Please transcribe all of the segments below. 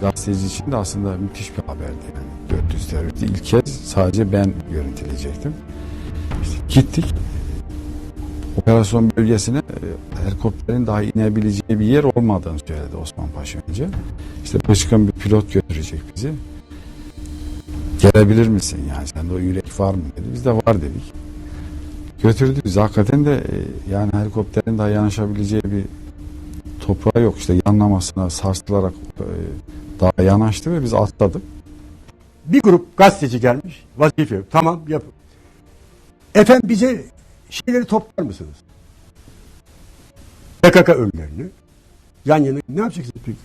gazeteci için de aslında müthiş bir haberdi. Yani 400 teröristi ilk kez sadece ben görüntüleyecektim. İşte gittik. Operasyon bölgesine e, helikopterin daha inebileceği bir yer olmadığını söyledi Osman Paşa önce. İşte başkan bir pilot götürecek bizi. Gelebilir misin yani sende o yürek var mı dedi. Biz de var dedik. Götürdü bizi. Hakikaten de e, yani helikopterin daha yanaşabileceği bir toprağı yok. İşte yanlamasına sarsılarak e, daha yanaştı ve biz atladık. Bir grup gazeteci gelmiş. Vazife yok. Tamam yapın. Efendim bize şeyleri toplar mısınız? PKK ölülerini. Yan yana ne yapacaksınız peki?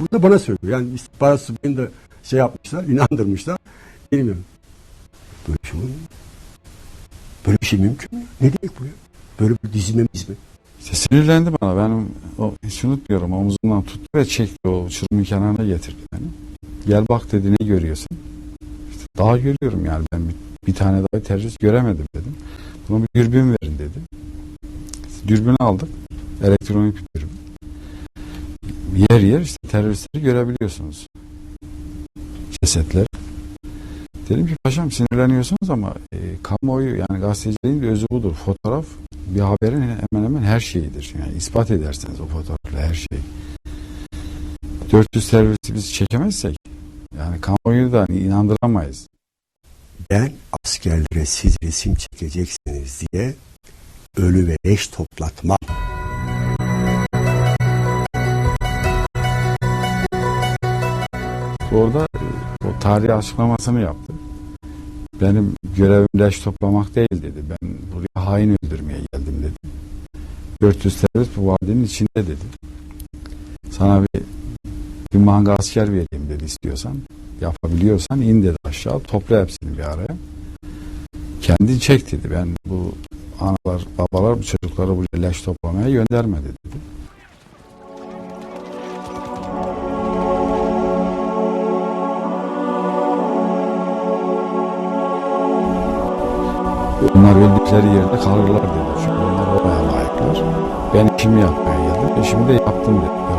Burada bana söylüyor. Yani istihbarat subayını da şey yapmışlar, inandırmışlar. Bilmiyorum. Böyle bir şey mu? Böyle bir şey mümkün mü? Ne demek bu ya? Böyle bir dizime dizme. İşte sinirlendi bana. Ben o, hiç unutmuyorum. Omuzumdan tuttu ve çekti. O uçurumun kenarına getirdi beni. Gel bak dedi ne görüyorsun? İşte daha görüyorum yani ben bir, bir tane daha terörist göremedim dedim. Buna bir dürbün verin dedi. İşte dürbünü aldık. Elektronik bir dürbün. Yer yer işte teröristleri görebiliyorsunuz. Cesetler. Dedim ki paşam sinirleniyorsunuz ama e, kamuoyu yani gazeteciliğin de özü budur. Fotoğraf bir haberin hemen hemen her şeyidir. Yani ispat ederseniz o fotoğrafla her şey. 400 teröristi biz çekemezsek yani kamuoyu da hani inandıramayız. Ben askerlere siz resim çekeceksiniz diye ölü ve leş toplatmam. Orada e, o tarihi açıklamasını yaptı. Benim görevim leş toplamak değil dedi. Ben buraya hain öldürmeye geldim dedi. 400 terörist bu vadinin içinde dedi. Sana bir, bir manga asker vereyim dedi istiyorsan. Yapabiliyorsan in dedi aşağı. Topla hepsini bir araya. Kendin çek dedi. Ben bu analar, babalar bu çocukları buraya leş toplamaya göndermedi dedi. Onlar öldükleri yerde kalırlar dedi. Çünkü onlar oraya layıklar. Ben işimi yapmaya geldim. İşimi de yaptım dedi.